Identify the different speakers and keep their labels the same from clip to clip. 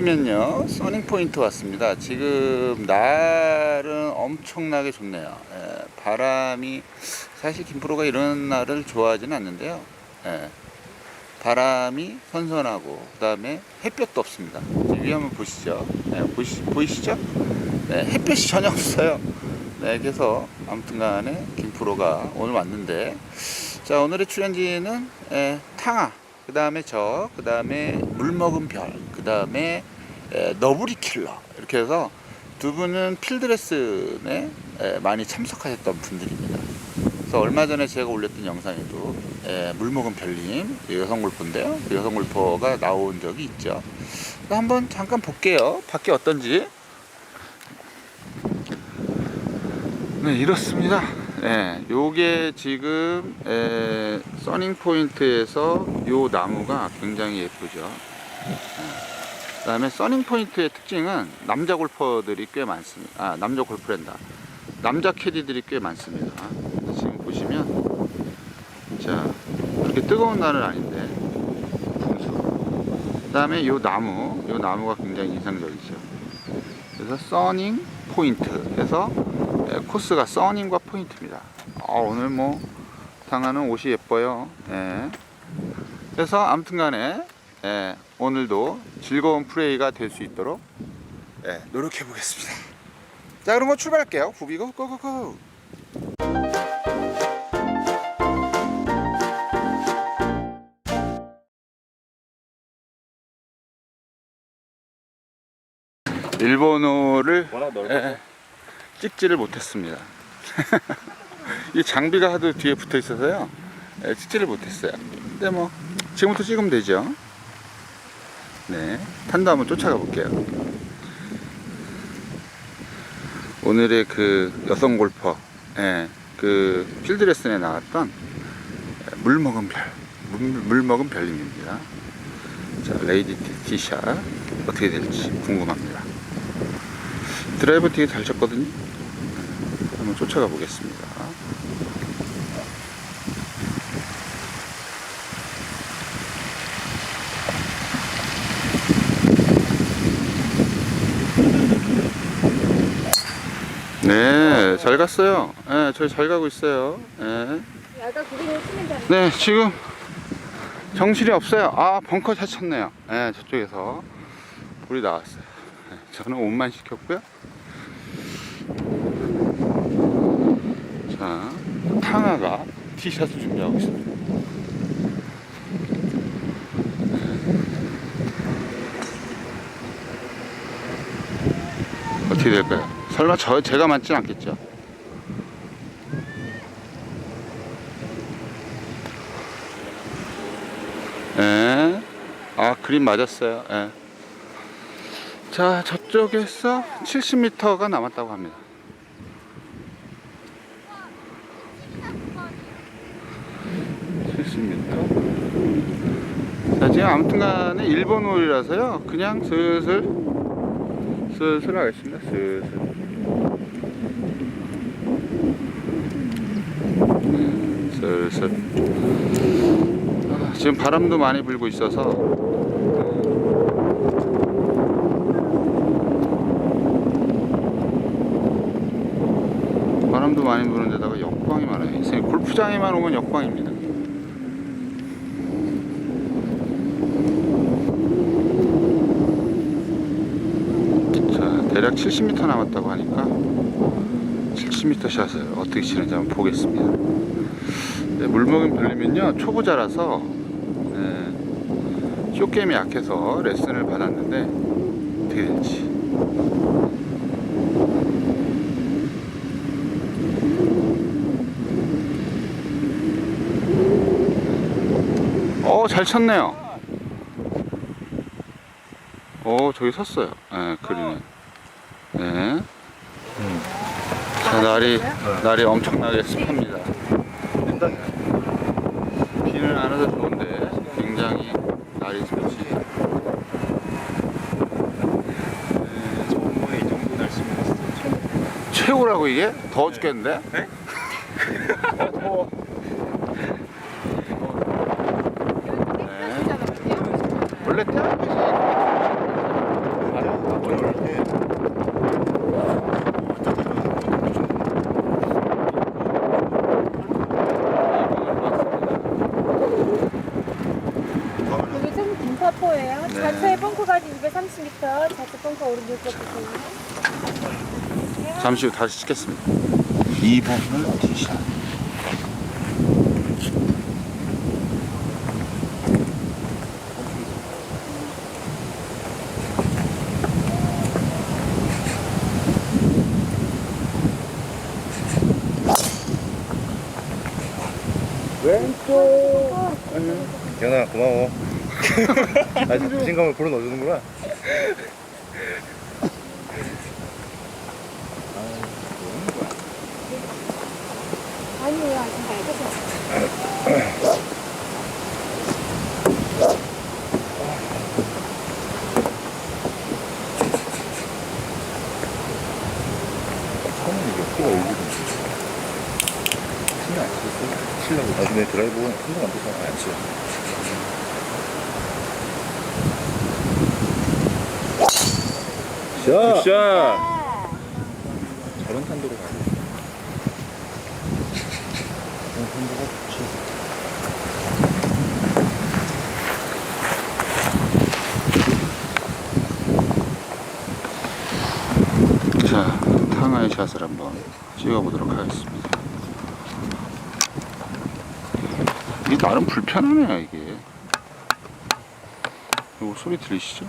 Speaker 1: 보시면요. 써닝 포인트 왔습니다. 지금 날은 엄청나게 좋네요. 예, 바람이 사실 김프로가 이런 날을 좋아하지는 않는데요. 예, 바람이 선선하고 그 다음에 햇볕도 없습니다. 위에 한번 보시죠. 네, 보시, 보이시죠? 네, 햇볕이 전혀 없어요. 네, 그래서 아무튼간에 김프로가 오늘 왔는데 자 오늘의 출연진은 에, 탕아 그 다음에 저, 그 다음에 물먹은 별, 그 다음에 너구리 킬러 이렇게 해서 두 분은 필드레슨에 에, 많이 참석하셨던 분들입니다. 그래서 얼마 전에 제가 올렸던 영상에도 에, 물먹은 별님 여성 골퍼인데요. 그 여성 골퍼가 나온 적이 있죠. 한번 잠깐 볼게요. 밖에 어떤지. 네, 이렇습니다. 예, 요게 지금 에, 써닝 포인트에서 요 나무가 굉장히 예쁘죠. 예. 그 다음에 써닝 포인트의 특징은 남자 골퍼들이 꽤 많습니다. 아, 남자 골프랜다. 남자 캐디들이 꽤 많습니다. 지금 보시면 자 그렇게 뜨거운 날은 아닌데 분수. 그 다음에 요 나무, 요 나무가 굉장히 인상적이죠. 그래서 써닝 포인트 해서 예, 코스가 써닝과 포인트입니다. 아, 오늘 뭐 당하는 옷이 예뻐요. 예. 그래서 아무튼간에 예, 오늘도 즐거운 플레이가 될 수 있도록 예, 노력해 보겠습니다. 자, 그럼 뭐 출발할게요. 구비고 고고고. 일본어를. 예, 찍지를 못했습니다. 이 장비가 하도 뒤에 붙어 있어서요. 예, 찍지를 못했어요. 근데 뭐 지금부터 찍으면 되죠. 네, 탄도 한번 쫓아가 볼게요. 오늘의 그 여성 골퍼, 예, 그 필드 레슨에 나왔던 물 먹은 별, 물, 물 먹은 별님입니다. 자, 레이디 티- 티샷 어떻게 될지 궁금합니다. 드라이버 되게 잘 쳤거든요. 한번 쫓아가 보겠습니다. 네, 잘 갔어요. 네, 저희 잘 가고 있어요. 네.
Speaker 2: 치면 되는
Speaker 1: 네, 지금 정신이 없어요. 아, 벙커 잘 쳤네요. 네, 저쪽에서 불이 나왔어요. 네, 저는 옷만 시켰고요. 자, 탕아가 티샷을 준비하고 있습니다. 어떻게 될까요? 설마 저 제가 맞진 않겠죠? 예. 아, 그림 맞았어요. 예. 자, 저쪽에서 70m가 남았다고 합니다. 자, 지금 아무튼 간에 일본 홀이라서요. 그냥 슬슬, 슬슬 하겠습니다. 슬슬. 네, 슬슬. 아, 지금 바람도 많이 불고 있어서 바람도 많이 부는 데다가 역광이 많아요. 인생 골프장에만 오면 역광입니다. 자, 대략 70m 남았다고 하니까 70m 샷을 어떻게 치는지 한번 보겠습니다. 네, 물먹은 별이면요 초보자라서 네, 쇼게임이 약해서 레슨을 받았는데 어떻게 될지. 어잘 쳤네요. 어 저기 섰어요. 네, 그리네. 네. 자 날이 날이 엄청나게 습합니다. 비는 안 와서 좋은데 날이 습지
Speaker 3: 정부에 이 정도 날씨면 진짜
Speaker 1: 최고라고 이게? 더워 죽겠는데?
Speaker 3: 네?
Speaker 1: 더워. 30m
Speaker 2: 좌측 벙커 오른쪽 보세요.
Speaker 1: 잠시 후 다시 찍겠습니다. 이 부분을 티샷.
Speaker 3: 왼쪽. 경아 고마워. 아직 부신감을 불어 넣어주는구나.
Speaker 2: 아직 안 끝났어요.
Speaker 3: 처음에 이게 키가 여기도 신경 안 쓰겠어. 치려고 나중에 드라이브 신경 안 쓰잖아. 안 치. 샷! 샷!
Speaker 2: 아,
Speaker 3: 저런 탄도로 가야 돼. 저런 탄도가 좋지.
Speaker 1: 자, 탕하의 샷을 한번 찍어보도록 하겠습니다. 이게 나름 불편하네요, 이게. 이거 소리 들리시죠?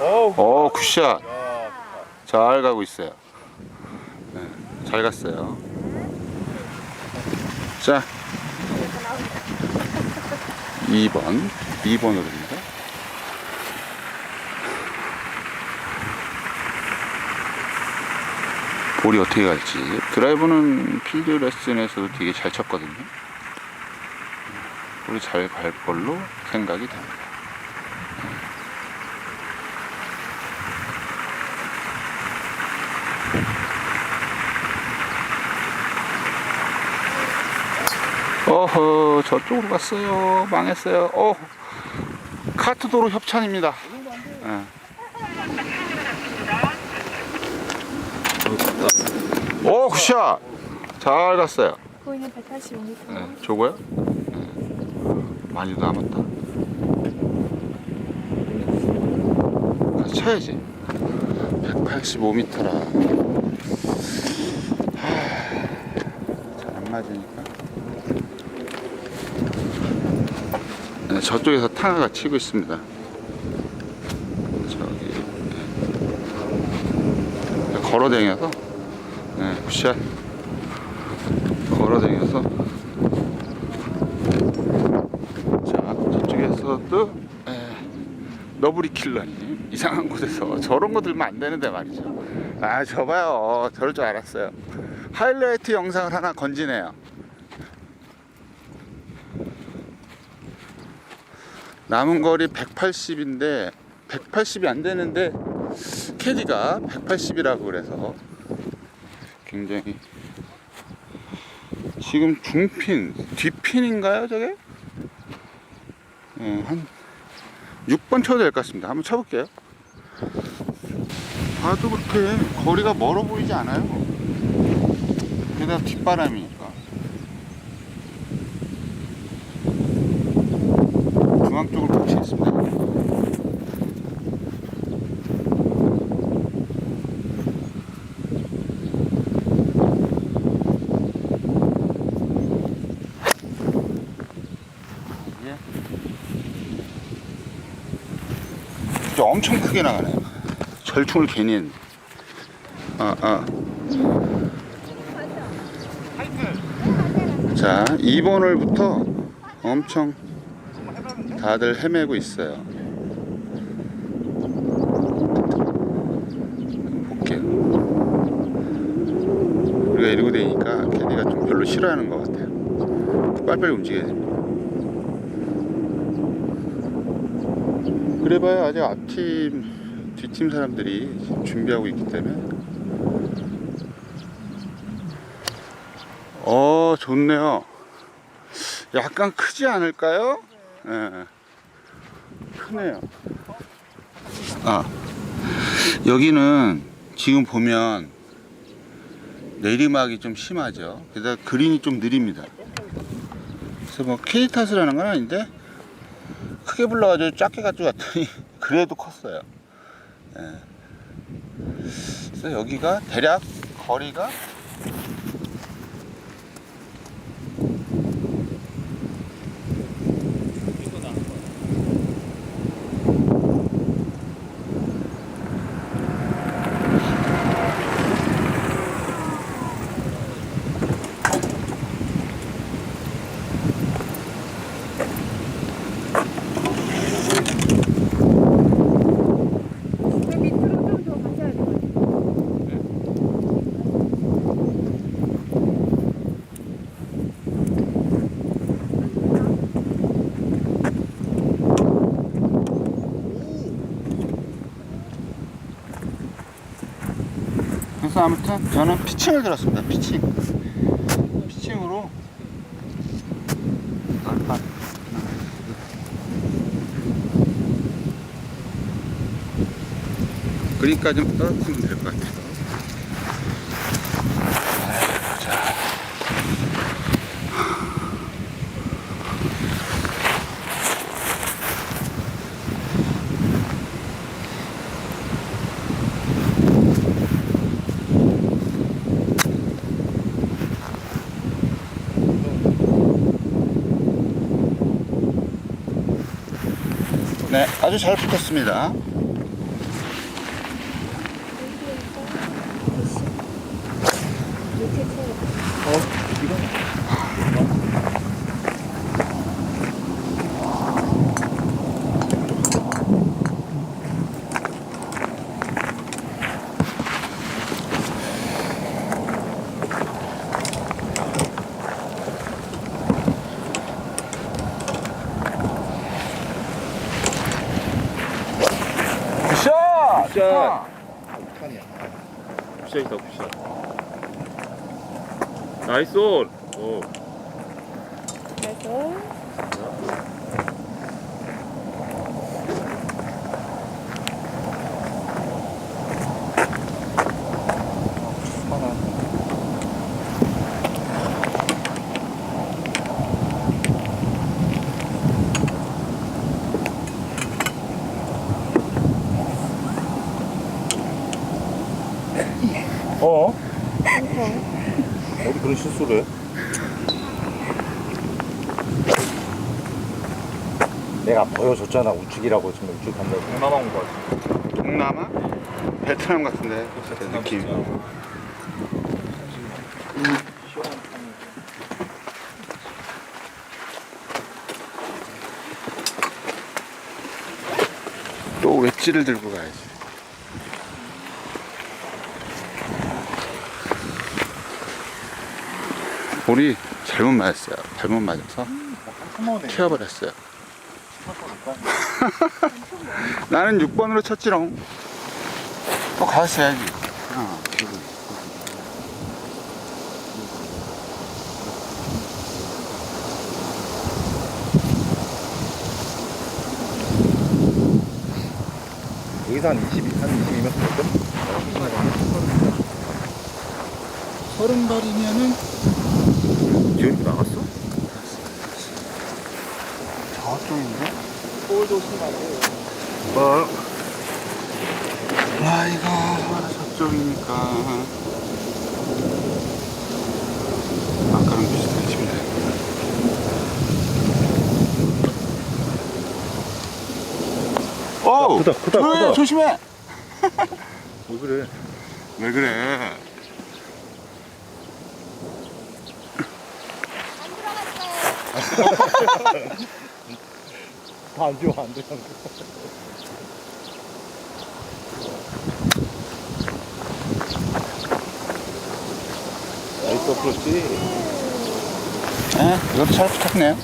Speaker 3: 어,
Speaker 1: 굿샷.
Speaker 3: 야,
Speaker 1: 잘 가고 있어요. 네, 잘 갔어요. 자, 2번, 2번으로 됩니다. 볼이 어떻게 갈지. 드라이브는 필드 레슨에서도 되게 잘 쳤거든요. 볼이 잘 갈 걸로 생각이 됩니다. 어허 저쪽으로 갔어요. 망했어요. 어 카트 도로 협찬입니다. 예. 오 굿샷! 잘 갔어요.
Speaker 2: 보이는 185m.
Speaker 1: 예, 저거요? 예. 많이 남았다. 가서 쳐야지. 185m라. 잘 안 맞으니까 네, 저쪽에서 탕화가 치고 있습니다. 저기 네. 걸어다녀서 네, 굿샷 걸어다녀서 자 저쪽에서도 네, 너브리 킬러님 이상한 곳에서 저런 거 들면 안 되는데 말이죠. 아 저봐요 저럴 줄 알았어요. 하이라이트 영상을 하나 건지네요. 남은 거리 180인데 180이 안 되는데 캐디가 180이라고 그래서 굉장히 지금 중핀 뒷핀인가요 저게? 예, 한 6번 쳐도 될 것 같습니다. 한번 쳐볼게요. 봐도 그렇게 거리가 멀어 보이지 않아요. 게다가 뒷바람이니까 중앙 쪽을 배치했습니다. 예. 진짜 엄청 크게 나가네요. 절충을 괜히 했네. 아, 아. 자, 2번을부터 엄청 다들 헤매고 있어요. 볼게요. 우리가 이러고 다니까 캐디가 좀 별로 싫어하는 것 같아요. 빨리빨리 움직여야 됩니다. 그래봐야 아직 앞팀, 뒷팀 사람들이 준비하고 있기 때문에. 어, 좋네요. 약간 크지 않을까요? 예. 크네요. 아, 여기는 지금 보면 내리막이 좀 심하죠. 게다가 그린이 좀 느립니다. 그래서 뭐 하는 건 아닌데 크게 불러가지고 작게 가지고 왔더니 그래도 컸어요. 예. 그래서 여기가 대략 거리가
Speaker 2: 그 밑으로 좀 더 가셔야 될 것 같아요.
Speaker 1: 그래서 아무튼 저는 피칭을 들었습니다. 피칭. 피칭으로 널판. 그러니까 좀 떨어뜨리면 될 것 같아요. 자. 네, 아주 잘 붙었습니다.
Speaker 2: 이렇게 쳐요.
Speaker 3: 어, 이건
Speaker 1: 굿샷!
Speaker 3: 굿샷! 칸이야.
Speaker 4: 굿샷이다 굿샷 나이스 온! 오.
Speaker 2: 그래서
Speaker 3: 어?
Speaker 2: 벙커.
Speaker 3: 어디 그런 실수를 해? 보여줬잖아 우측이라고 지금 우측 간다고
Speaker 4: 동남아 온거 같아
Speaker 1: 동남아? 베트남 같은데 그 느낌. 또 웨지를 들고 가야지. 볼이 잘못 맞았어요. 잘못 맞아서 튀어버렸어요. 나는 6번으로 쳤지롱. 또 가서 해야지. 어.
Speaker 3: 여기서 한 22, 한 22m 될까?
Speaker 1: 서른 발이면은
Speaker 3: 지금 나갔어?
Speaker 1: 저쪽인데?
Speaker 3: 볼 조심하고
Speaker 1: 뭐? 와 이거 저쪽이니까 아까랑 비슷하게 치면 돼. 오!
Speaker 3: 크다, 크다,
Speaker 1: 조심해,
Speaker 3: 크다.
Speaker 1: 조심해!
Speaker 3: 왜 그래
Speaker 1: 왜 그래?
Speaker 3: 다 안 좋아 안 돼. 나이스 어프로치
Speaker 1: 에? 이것도 잘 붙었네요.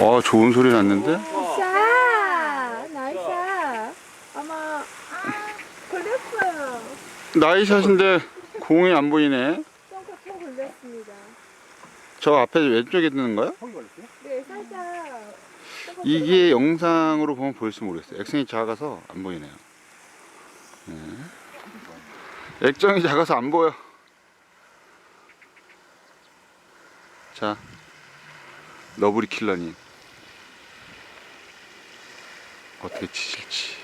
Speaker 1: 어, 좋은 소리 났는데?
Speaker 2: 샷! 나이스 샷! 아마 아, 걸렸어요.
Speaker 1: 나이샷인데 공이 안 보이네.
Speaker 2: 쳐 걸렸습니다.
Speaker 1: 저 앞에 왼쪽에 있는 거야? 이게 영상으로 보면 보일지 모르겠어요. 액션이 작아서 안 보이네요. 네. 액정이 작아서 안 보여. 자, 너브리 킬러님. 어떻게 치실지.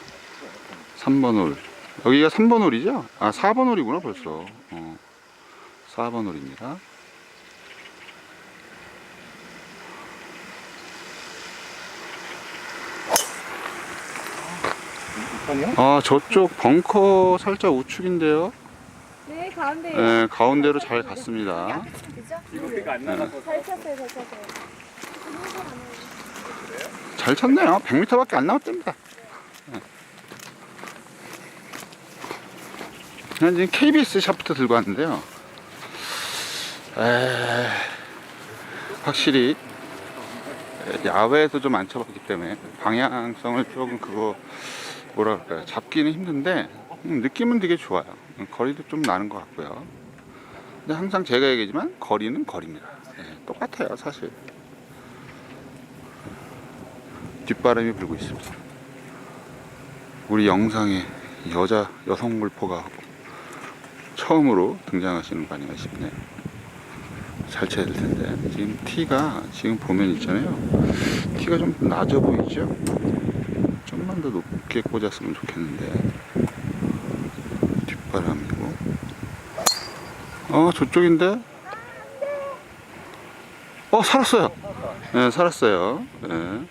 Speaker 1: 3번 홀. 여기가 3번 홀이죠? 아, 4번 홀이구나, 벌써. 어. 4번 홀입니다. 아, 저쪽 벙커 살짝 우측인데요.
Speaker 2: 네, 가운데.
Speaker 1: 네, 가운데로 잘 갔습니다.
Speaker 2: 그죠?
Speaker 4: 이거 때가 안 나가서
Speaker 1: 잘 쳤네요. 100m밖에 안 나왔답니다. 네. 난 지금 KBS 샷부터 들고 왔는데요. 에... 확실히 야외에서 좀 안 쳐봤기 때문에 방향성을 조금 그거 뭐라 그럴까요? 잡기는 힘든데 음, 느낌은 되게 좋아요. 음, 거리도 좀 나는 것 같고요. 근데 항상 제가 얘기하지만 거리는 거리입니다. 예, 똑같아요, 사실. 뒷바람이 불고 있습니다. 우리 영상에 여자 여성 골퍼가 처음으로 등장하시는 거 아닌가 싶네요. 잘 쳐야 될 텐데 지금 티가 지금 보면 있잖아요. 티가 좀 낮아 보이죠? 좀만 더 높게 꽂았으면 좋겠는데 뒷바람이고 어 저쪽인데 어 살았어요. 네 살았어요. 네.